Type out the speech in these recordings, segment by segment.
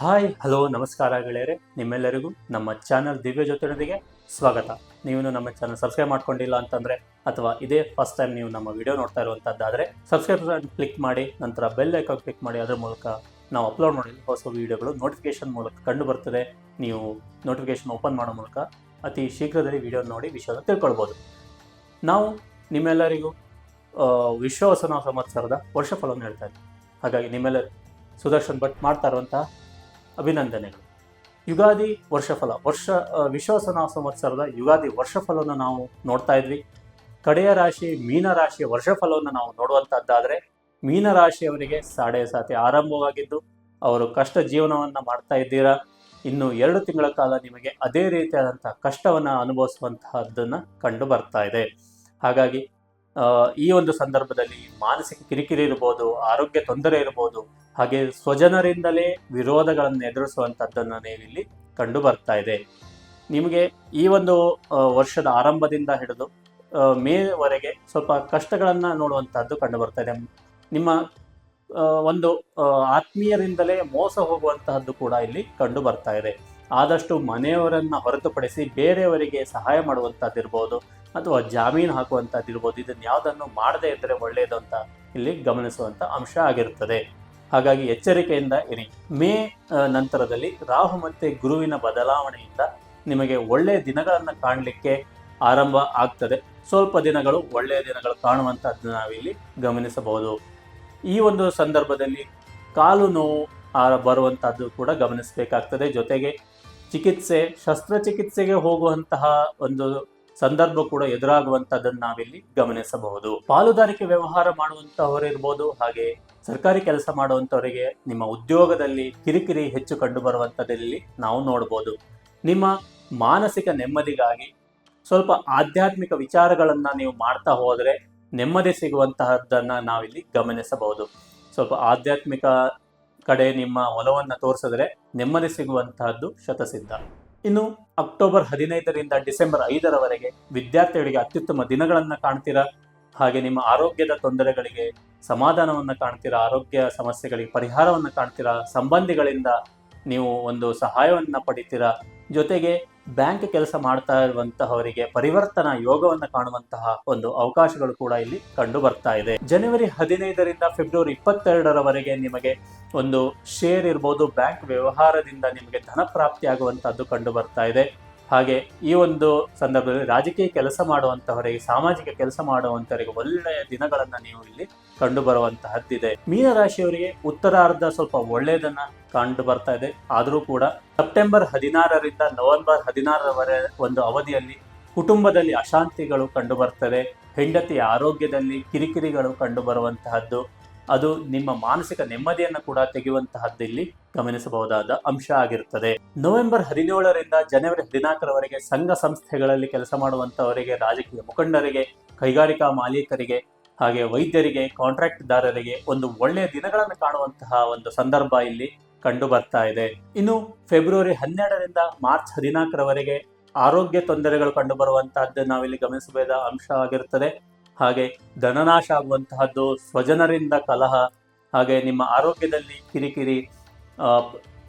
Hi, hello, ನಮಸ್ಕಾರ ಗೆಳೆಯರೆ. ನಿಮ್ಮೆಲ್ಲರಿಗೂ ನಮ್ಮ ಚಾನಲ್ ದಿವ್ಯ ಜ್ಯೋತಿರೊಂದಿಗೆ ಸ್ವಾಗತ. ನೀವು ನಮ್ಮ ಚಾನಲ್ ಸಬ್ಸ್ಕ್ರೈಬ್ ಮಾಡ್ಕೊಂಡಿಲ್ಲ ಅಂತಂದ್ರೆ, ಅಥವಾ ಇದೇ ಫಸ್ಟ್ ಟೈಮ್ ನೀವು ನಮ್ಮ ವಿಡಿಯೋ ನೋಡ್ತಾ ಇರುವಂತದ್ದಾದ್ರೆ, ಸಬ್ಸ್ಕ್ರೈಬ್ ಕ್ಲಿಕ್ ಮಾಡಿ, ನಂತರ ಬೆಲ್ ಐಕಾನ್ ಕ್ಲಿಕ್ ಮಾಡಿ, ಅದರ ಮೂಲಕ ನಾವು ಅಪ್ಲೋಡ್ ಮಾಡಿದ ಹೊಸ ವಿಡಿಯೋಗಳು ನೋಟಿಫಿಕೇಶನ್ ಮೂಲಕ ಕಂಡು ಬರ್ತದೆ. ನೀವು ನೋಟಿಫಿಕೇಶನ್ ಓಪನ್ ಮಾಡೋ ಮೂಲಕ ಅತಿ ಶೀಘ್ರದಲ್ಲಿ ವಿಡಿಯೋ ನೋಡಿ ವಿಷಯವನ್ನು ತಿಳ್ಕೊಳ್ಬೋದು. ನಾವು ನಿಮ್ಮೆಲ್ಲರಿಗೂ ವಿಶ್ವವಸನ ಸಂವತ್ಸರದ ವರ್ಷ ಫಲವನ್ನು ಹೇಳ್ತಾ ಇದ್ದೀವಿ ಹಾಗಾಗಿ ನಿಮ್ಮೆಲ್ಲರೂ ಸುದರ್ಶನ್ ಭಟ್ ಮಾಡ್ತಾ ಇರುವಂತಹ ಅಭಿನಂದನೆಗಳು. ಯುಗಾದಿ ವರ್ಷಫಲ, ವರ್ಷ ವಿಶ್ವಾಸನ ಸಂವತ್ಸರದ ಯುಗಾದಿ ವರ್ಷಫಲವನ್ನು ನಾವು ನೋಡ್ತಾ ಇದ್ವಿ. ಕಡೆಯ ರಾಶಿ, ಮೀನ ರಾಶಿಯ ವರ್ಷಫಲವನ್ನು ನಾವು ನೋಡುವಂತಹದ್ದಾದ್ರೆ ಮೀನ ರಾಶಿಯವರಿಗೆ ಸಾಡೆ ಸಾತಿ ಆರಂಭವಾಗಿದ್ದು, ಅವರು ಕಷ್ಟ ಜೀವನವನ್ನು ಮಾಡ್ತಾ ಇದ್ದೀರಾ? ಇನ್ನು ಎರಡು ತಿಂಗಳ ಕಾಲ ನಿಮಗೆ ಅದೇ ರೀತಿಯಾದಂಥ ಕಷ್ಟವನ್ನ ಅನುಭವಿಸುವಂತಹದ್ದನ್ನು ಕಂಡು ಬರ್ತಾ ಇದೆ. ಹಾಗಾಗಿ ಈ ಒಂದು ಸಂದರ್ಭದಲ್ಲಿ ಮಾನಸಿಕ ಕಿರಿಕಿರಿ ಇರ್ಬೋದು, ಆರೋಗ್ಯ ತೊಂದರೆ ಇರ್ಬೋದು ಹಾಗೆ ಸ್ವಜನರಿಂದಲೇ ವಿರೋಧಗಳನ್ನು ಎದುರಿಸುವಂಥದ್ದನ್ನು ನೀವಿಲ್ಲಿ ಕಂಡು ಬರ್ತಾ ಇದೆ. ನಿಮಗೆ ಈ ಒಂದು ವರ್ಷದ ಆರಂಭದಿಂದ ಹಿಡಿದು ಮೇವರೆಗೆ ಸ್ವಲ್ಪ ಕಷ್ಟಗಳನ್ನು ನೋಡುವಂಥದ್ದು ಕಂಡು ಬರ್ತಾ ಇದೆ. ನಿಮ್ಮ ಒಂದು ಆತ್ಮೀಯರಿಂದಲೇ ಮೋಸ ಹೋಗುವಂತಹದ್ದು ಕೂಡ ಇಲ್ಲಿ ಕಂಡು ಬರ್ತಾ ಇದೆ. ಆದಷ್ಟು ಮನೆಯವರನ್ನ ಹೊರತುಪಡಿಸಿ ಬೇರೆಯವರಿಗೆ ಸಹಾಯ ಮಾಡುವಂತಹದ್ದಿರ್ಬೋದು ಅಥವಾ ಜಾಮೀನು ಹಾಕುವಂತಹದ್ದಿರ್ಬೋದು ಇದನ್ನು ಯಾವುದನ್ನು ಮಾಡದೇ ಇದ್ದರೆ ಒಳ್ಳೆಯದು ಅಂತ ಇಲ್ಲಿ ಗಮನಿಸುವಂತ ಅಂಶ ಆಗಿರುತ್ತದೆ ಹಾಗಾಗಿ ಎಚ್ಚರಿಕೆಯಿಂದ ಇರಿ. ಮೇ ನಂತರದಲ್ಲಿ ರಾಹು ಮತ್ತೆ ಗುರುವಿನ ಬದಲಾವಣೆಯಿಂದ ನಿಮಗೆ ಒಳ್ಳೆಯ ದಿನಗಳನ್ನು ಕಾಣಲಿಕ್ಕೆ ಆರಂಭ ಆಗ್ತದೆ. ಸ್ವಲ್ಪ ದಿನಗಳು ಒಳ್ಳೆಯ ದಿನಗಳು ಕಾಣುವಂಥದ್ದು ನಾವಿಲ್ಲಿ ಗಮನಿಸಬಹುದು. ಈ ಒಂದು ಸಂದರ್ಭದಲ್ಲಿ ಕಾಲು ನೋವು ಆ, ಬರುವಂತಹದ್ದು ಕೂಡ ಗಮನಿಸಬೇಕಾಗ್ತದೆ. ಜೊತೆಗೆ ಚಿಕಿತ್ಸೆ ಶಸ್ತ್ರಚಿಕಿತ್ಸೆಗೆ ಹೋಗುವಂತಹ ಒಂದು ಸಂದರ್ಭ ಕೂಡ ಎದುರಾಗುವಂಥದ್ದನ್ನು ನಾವಿಲ್ಲಿ ಗಮನಿಸಬಹುದು. ಪಾಲುದಾರಿಕೆ ವ್ಯವಹಾರ ಮಾಡುವಂತಹವರಿರ್ಬೋದು ಹಾಗೆ ಸರ್ಕಾರಿ ಕೆಲಸ ಮಾಡುವಂಥವರಿಗೆ ನಿಮ್ಮ ಉದ್ಯೋಗದಲ್ಲಿ ಕಿರಿಕಿರಿ ಹೆಚ್ಚು ಕಂಡು ಬರುವಂತದಲ್ಲಿ ನಾವು ನೋಡ್ಬೋದು. ನಿಮ್ಮ ಮಾನಸಿಕ ನೆಮ್ಮದಿಗಾಗಿ ಸ್ವಲ್ಪ ಆಧ್ಯಾತ್ಮಿಕ ವಿಚಾರಗಳನ್ನು ನೀವು ಮಾಡ್ತಾ ಹೋದರೆ ನೆಮ್ಮದಿ ಸಿಗುವಂತಹದ್ದನ್ನು ನಾವಿಲ್ಲಿ ಗಮನಿಸಬಹುದು. ಸ್ವಲ್ಪ ಆಧ್ಯಾತ್ಮಿಕ ಕಡೆ ನಿಮ್ಮ ಒಲವನ್ನು ತೋರಿಸಿದ್ರೆ ನೆಮ್ಮದಿ ಸಿಗುವಂತಹದ್ದು ಶತಸಿದ್ಧ. ಇನ್ನು ಅಕ್ಟೋಬರ್ ಹದಿನೈದರಿಂದ ಡಿಸೆಂಬರ್ ಐದರವರೆಗೆ ವಿದ್ಯಾರ್ಥಿಗಳಿಗೆ ಅತ್ಯುತ್ತಮ ದಿನಗಳನ್ನು ಕಾಣ್ತೀರಾ? ಹಾಗೆ ನಿಮ್ಮ ಆರೋಗ್ಯದ ತೊಂದರೆಗಳಿಗೆ ಸಮಾಧಾನವನ್ನ ಕಾಣ್ತೀರಾ, ಆರೋಗ್ಯ ಸಮಸ್ಯೆಗಳಿಗೆ ಪರಿಹಾರವನ್ನು ಕಾಣ್ತೀರಾ, ಸಂಬಂಧಿಗಳಿಂದ ನೀವು ಒಂದು ಸಹಾಯವನ್ನು ಪಡಿತೀರಾ? ಜೊತೆಗೆ ಬ್ಯಾಂಕ್ ಕೆಲಸ ಮಾಡ್ತಾ ಇರುವಂತಹವರಿಗೆ ಪರಿವರ್ತನಾ ಯೋಗವನ್ನು ಕಾಣುವಂತಹ ಒಂದು ಅವಕಾಶಗಳು ಕೂಡ ಇಲ್ಲಿ ಕಂಡು ಬರ್ತಾ ಇದೆ. ಜನವರಿ ಹದಿನೈದರಿಂದ ಫೆಬ್ರವರಿ ಇಪ್ಪತ್ತೆರಡರವರೆಗೆ ನಿಮಗೆ ಒಂದು ಶೇರ್ ಇರ್ಬೋದು, ಬ್ಯಾಂಕ್ ವ್ಯವಹಾರದಿಂದ ನಿಮಗೆ ಧನ ಪ್ರಾಪ್ತಿ ಆಗುವಂತಹದ್ದು ಕಂಡು ಬರ್ತಾ ಇದೆ. ಹಾಗೆ ಈ ಒಂದು ಸಂದರ್ಭದಲ್ಲಿ ರಾಜಕೀಯ ಕೆಲಸ ಮಾಡುವಂತಹವರಿಗೆ ಸಾಮಾಜಿಕ ಕೆಲಸ ಮಾಡುವಂತವರಿಗೆ ಒಳ್ಳೆಯ ದಿನಗಳನ್ನ ನೀವು ಇಲ್ಲಿ ಕಂಡು ಬರುವಂತಹದ್ದಿದೆ ಮೀನರಾಶಿಯವರಿಗೆ ಉತ್ತರಾರ್ಧ ಸ್ವಲ್ಪ ಒಳ್ಳೆಯದನ್ನ ಕಂಡು ಬರ್ತಾ ಇದೆ. ಆದರೂ ಕೂಡ ಸೆಪ್ಟೆಂಬರ್ ಹದಿನಾರರಿಂದ ನವೆಂಬರ್ ಹದಿನಾರರವರೆ ಒಂದು ಅವಧಿಯಲ್ಲಿ ಕುಟುಂಬದಲ್ಲಿ ಅಶಾಂತಿಗಳು ಕಂಡು ಬರ್ತದೆ ಹೆಂಡತಿಯ ಆರೋಗ್ಯದಲ್ಲಿ ಕಿರಿಕಿರಿಗಳು ಕಂಡು ಬರುವಂತಹದ್ದು. ಅದು ನಿಮ್ಮ ಮಾನಸಿಕ ನೆಮ್ಮದಿಯನ್ನು ಕೂಡ ತೆಗೆಯುವಂತಹದ್ದು ಇಲ್ಲಿ ಗಮನಿಸಬಹುದಾದ ಅಂಶ ಆಗಿರುತ್ತದೆ. ನವೆಂಬರ್ ಹದಿನೇಳರಿಂದ ಜನವರಿ ಹದಿನಾಲ್ಕರವರೆಗೆ ಸಂಘ ಸಂಸ್ಥೆಗಳಲ್ಲಿ ಕೆಲಸ ಮಾಡುವಂತಹವರಿಗೆ ರಾಜಕೀಯ ಮುಖಂಡರಿಗೆ, ಕೈಗಾರಿಕಾ ಮಾಲೀಕರಿಗೆ, ಹಾಗೆ ವೈದ್ಯರಿಗೆ, ಕಾಂಟ್ರಾಕ್ಟ್ದಾರರಿಗೆ ಒಂದು ಒಳ್ಳೆಯ ದಿನಗಳನ್ನು ಕಾಣುವಂತಹ ಒಂದು ಸಂದರ್ಭ ಇಲ್ಲಿ ಕಂಡು ಬರ್ತಾ ಇದೆ. ಇನ್ನು ಫೆಬ್ರವರಿ ಹನ್ನೆರಡರಿಂದ ಮಾರ್ಚ್ ಹದಿನಾಲ್ಕರವರೆಗೆ ಆರೋಗ್ಯ ತೊಂದರೆಗಳು ಕಂಡು ಬರುವಂತಹದ್ದು ನಾವಿಲ್ಲಿ ಗಮನಿಸಬಹುದ ಅಂಶ ಆಗಿರುತ್ತದೆ. ಹಾಗೆ ಧನನಾಶ ಆಗುವಂತಹದ್ದು, ಸ್ವಜನರಿಂದ ಕಲಹ, ಹಾಗೆ ನಿಮ್ಮ ಆರೋಗ್ಯದಲ್ಲಿ ಕಿರಿಕಿರಿ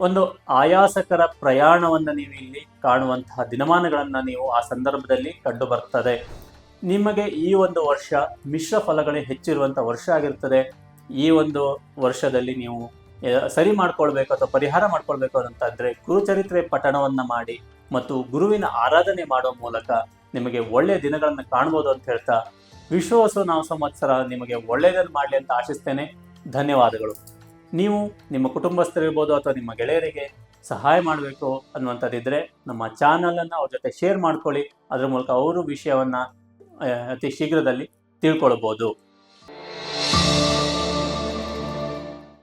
ಒಂದು ಆಯಾಸಕರ ಪ್ರಯಾಣವನ್ನು ನೀವು ಇಲ್ಲಿ ಕಾಣುವಂತಹ ದಿನಮಾನಗಳನ್ನು ನೀವು ಆ ಸಂದರ್ಭದಲ್ಲಿ ಕಂಡು ಬರ್ತದೆ. ನಿಮಗೆ ಈ ಒಂದು ವರ್ಷ ಮಿಶ್ರ ಫಲಗಳೇ ಹೆಚ್ಚಿರುವಂಥ ವರ್ಷ ಆಗಿರ್ತದೆ. ಈ ಒಂದು ವರ್ಷದಲ್ಲಿ ನೀವು ಸರಿ ಮಾಡ್ಕೊಳ್ಬೇಕು ಅಥವಾ ಪರಿಹಾರ ಮಾಡ್ಕೊಳ್ಬೇಕು ಅಂತಂದರೆ ಗುರುಚರಿತ್ರೆ ಪಠಣವನ್ನು ಮಾಡಿ ಮತ್ತು ಗುರುವಿನ ಆರಾಧನೆ ಮಾಡುವ ಮೂಲಕ ನಿಮಗೆ ಒಳ್ಳೆಯ ದಿನಗಳನ್ನು ಕಾಣ್ಬೋದು ಅಂತ ಹೇಳ್ತಾ ವಿಶ್ವವಸು ನಾವು ಸಂವತ್ಸರ ನಿಮಗೆ ಒಳ್ಳೆಯದನ್ನು ಮಾಡಲಿ ಅಂತ ಆಶಿಸ್ತೇನೆ. ಧನ್ಯವಾದಗಳು. ನೀವು ನಿಮ್ಮ ಕುಟುಂಬಸ್ಥರಿರ್ಬೋದು ಅಥವಾ ನಿಮ್ಮ ಗೆಳೆಯರಿಗೆ ಸಹಾಯ ಮಾಡಬೇಕು ಅನ್ನುವಂಥದ್ದಿದ್ದರೆ ನಮ್ಮ ಚಾನಲನ್ನು ಅವ್ರ ಜೊತೆ ಶೇರ್ ಮಾಡ್ಕೊಳ್ಳಿ. ಅದರ ಮೂಲಕ ಅವರು ವಿಷಯವನ್ನು ಅತಿ ಶೀಘ್ರದಲ್ಲಿ ತಿಳ್ಕೊಳ್ಬೋದು.